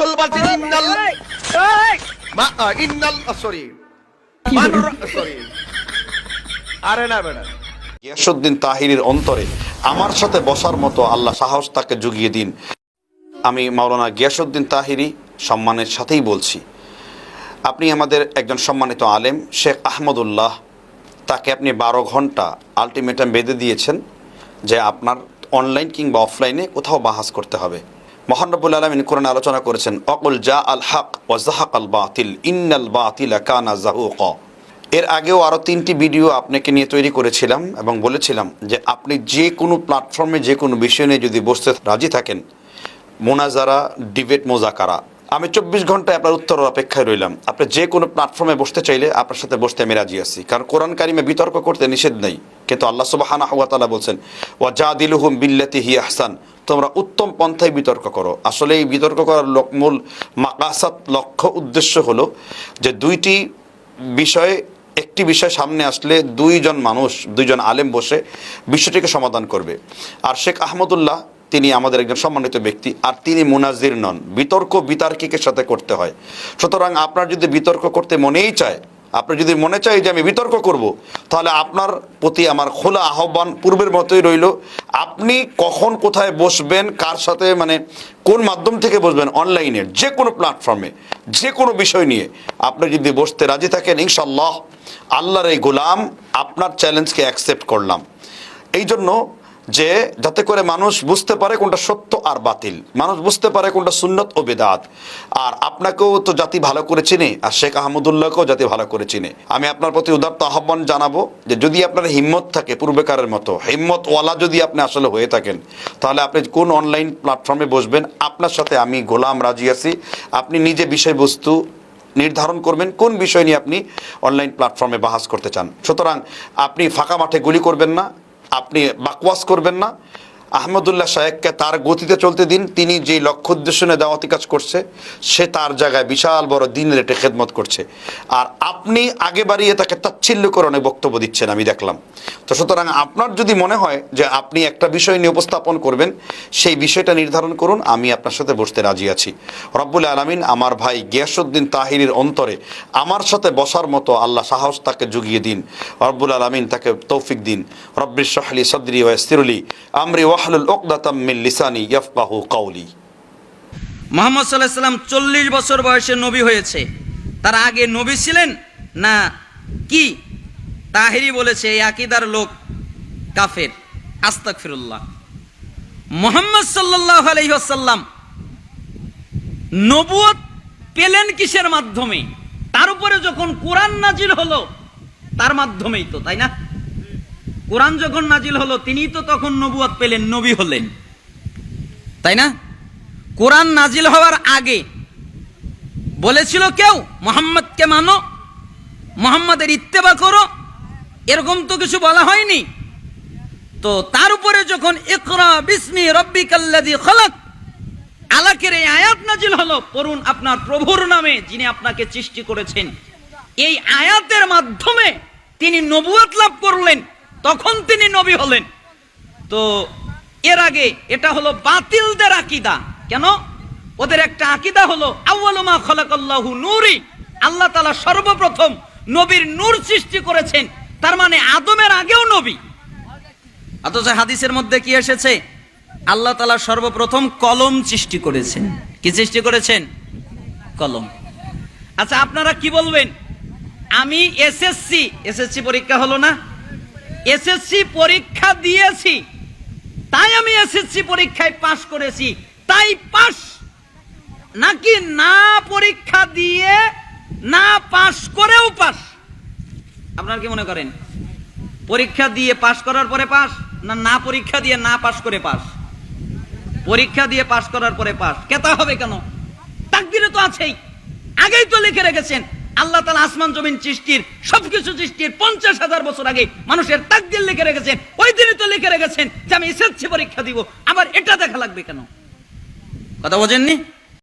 রাসূল বলছেন ইন্নাল মা ইন্নাল সরি। সরি। আরে না বেটা গিয়াসুদ্দিন তাহিরের অন্তরে আমার সাথে বসার মতো আল্লাহ সাহস তাকে জুগিয়ে দিন। আমি মাওলানা গিয়াসুদ্দিন তাহিরি সম্মানের সাথেই বলছি। আপনি আমাদের একজন সম্মানিত আলেম শেখ আহমদুল্লাহ। তাকে আপনি বারো ঘণ্টা আলটিমেটাম বেঁধে দিয়েছেন যে আপনার অনলাইন কিংবা অফলাইনে কোথাও বাহাস করতে হবে। মহানবুল আলমিন কোরআন আলোচনা করেছেন, অকুল জা আল হক ও জাহাক আল বাতিল, ইন্নাল বাতিল কানা ক এর আগেও আরও তিনটি ভিডিও আপনাকে নিয়ে তৈরি করেছিলাম এবং বলেছিলাম যে আপনি যে কোনো প্ল্যাটফর্মে, যে কোনো বিষয় নিয়ে যদি বসতে রাজি থাকেন, মোনাজারা, ডিবেট, মোজাকারা আমি চব্বিশ ঘন্টায় আপনার উত্তর অপেক্ষায় রইলাম। আপনি যে কোনো প্ল্যাটফর্মে বসতে চাইলে আপনার সাথে বসতে আমি রাজি আছি। কারণ কোরআন কারিমে বিতর্ক করতে নিষেধ নেই। কিন্তু আল্লাহ সুবাহানা হাওয়া তালা বলছেন ওয়া যা দিলুহুম বিল্লাতি হি আহসান। তোমরা উত্তম পন্থায় বিতর্ক করো। আসলে এই বিতর্ক করার মূল মাকাসাত লক্ষ্য উদ্দেশ্য হলো যে দুইটি বিষয়ে, একটি বিষয় সামনে আসলে দুইজন মানুষ, দুইজন আলেম বসে বিষয়টিকে সমাধান করবে। আর শেখ আহমদুল্লাহ তিনি আমাদের একজন সম্মানিত ব্যক্তি, আর তিনি মুনাজির নন। বিতর্ক বিতার্কিকের সাথে করতে হয়। সুতরাং আপনার যদি বিতর্ক করতে মনেই চায়, আপনি যদি মনে চাই যে আমি বিতর্ক করব, তাহলে আপনার প্রতি আমার খোলা আহ্বান পূর্বের মতোই রইল। আপনি কখন কোথায় বসবেন, কার সাথে মানে কোন মাধ্যম থেকে বসবেন, অনলাইনে, যে কোনো প্ল্যাটফর্মে, যে কোনো বিষয় নিয়ে আপনি যদি বসতে রাজি থাকেন ইনশাল্লাহ আল্লাহর এই গোলাম, আপনার চ্যালেঞ্জকে অ্যাকসেপ্ট করলাম। এই জন্য যে যাতে করে মানুষ বুঝতে পারে কোনটা সত্য আর বাতিল। মানুষ বুঝতে পারে কোনটা সুন্নত ও বেদাত। আর আপনাকেও তো জাতি ভালো করে চিনে, আর শেখ আহমদুল্লাহকেও জাতি ভালো করে চিনে। আমি আপনার প্রতি উদার্ত আহ্বান জানাব যে যদি আপনার হিম্মত থাকে পূর্বেকারের মতো হিম্মত ওয়ালা যদি আপনি আসলে হয়ে থাকেন, তাহলে আপনি কোন অনলাইন প্ল্যাটফর্মে বসবেন? আপনার সাথে আমি গোলাম রাজি আছি। আপনি নিজে বিষয়বস্তু নির্ধারণ করবেন, কোন বিষয় নিয়ে আপনি অনলাইন প্ল্যাটফর্মে বাহাস করতে চান। সুতরাং আপনি ফাঁকা মাঠে গুলি করবেন না আপনি বাকওয়াস করবেন না। আহমদুল্লাহ সাহেবকে তার গতিতে চলতে দিন। তিনি যে লক্ষ্য উদ্দেশ্য নিয়ে দাওয়াতি কাজ করছে, সে তার জায়গায় বিশাল বড় দিন রেটে খেদমত করছে। আর আপনি আগে বাড়িয়ে তাকে তাচ্ছিল্যকরণে বক্তব্য দিচ্ছেন, আমি দেখলাম। তো সুতরাং আপনার যদি মনে হয় যে আপনি একটা বিষয় নিয়ে উপস্থাপন করবেন, সেই বিষয়টা নির্ধারণ করুন, আমি আপনার সাথে বসতে রাজি আছি। রব্বুল আলমিন আমার ভাই গিয়াসুদ্দিন তাহিরের অন্তরে আমার সাথে বসার মতো আল্লাহ সাহস তাকে জুগিয়ে দিন। রব্বুল আলমিন তাকে তৌফিক দিন। রব্বির শাহলি সদরি ওয়াস্তিরুলি আমরি চল্লিশ বছর বয়সে নবী হয়েছে। তার আগে নবী ছিলেন না কি? তাহেরি বলেছে আকিদার লোক কাফের। আস্তাক ফিরুল্লাহ মোহাম্মদ সাল্লাহ আলহিহাসাল্লাম নবুয়ত পেলেন কিসের মাধ্যমে? তার উপরে যখন কোরআন নাজিল হলো, তার মাধ্যমেই তো, তাই না? কোরআন যখন নাজিল হলো তিনি তো তখন নবুয়ত পেলেন, নবী হলেন। তাই না? কোরআন নাজিল হওয়ার আগে বলেছিল কেউ, মোহাম্মদকে মানো, মোহাম্মদের ইত্তেবা করো। এরকম তো কিছু বলা হয়নি। তো তার উপরে যখন ইকরা বিসমি রব্বি কাল্লাদি খলক, আলাকের এই আয়াত নাজিল হলো, পড়ুন আপনার প্রভুর নামে, যিনি আপনাকে সৃষ্টি করেছেন। এই আয়াতের মাধ্যমে তিনি নবুয়াত লাভ করলেন। তখন তিনি নবী হলেন। তো এর আগে এটা হলো বাতিলদের আকিদা। কেন? ওদের একটা আকিদা হলো আউ্বালুমা খলাকাল্লাহু নূরি। আল্লাহ তালা সর্বপ্রথম নবীর নূর সৃষ্টি করেছেন। তার মানে আদমের আগেও নবী। অথচ হাদিসের মধ্যে কি এসেছে? আল্লাহ তাআলা সর্বপ্রথম কলম সৃষ্টি করেছেন। কি সৃষ্টি করেছেন? কলম। আচ্ছা আপনারা কি বলবেন? আমি এসএসসি এসএসসি পরীক্ষা হলো না? এসএসসি পরীক্ষা দিয়েছি। তাই আমি এসএসসি পরীক্ষায় পাশ করেছি। তাই পাশ। নাকি না পরীক্ষা দিয়ে না পাশ করেও পাশ? আপনারা কি মনে করেন? পরীক্ষা দিয়ে পাশ করার পরে পাশ না না পরীক্ষা দিয়ে না পাশ করে পাশ? পরীক্ষা দিয়ে পাশ করার পরে পাশ। কেতা হবে কেন? তাকদিরে তো আছেই। আগেই তো লিখে রেখেছেন। আল্লাহ তালা আসমান, জমিন সৃষ্টির সবকিছু সৃষ্টির পঞ্চাশ হাজার বছর আগে মানুষের তাকদিল লিখে রেখেছেন। ওই দিনই তো লিখে রেখেছেন যে আমি এসএসসি পরীক্ষা দিব। আমার এটা দেখা লাগবে কেন? কথা বোঝেননি?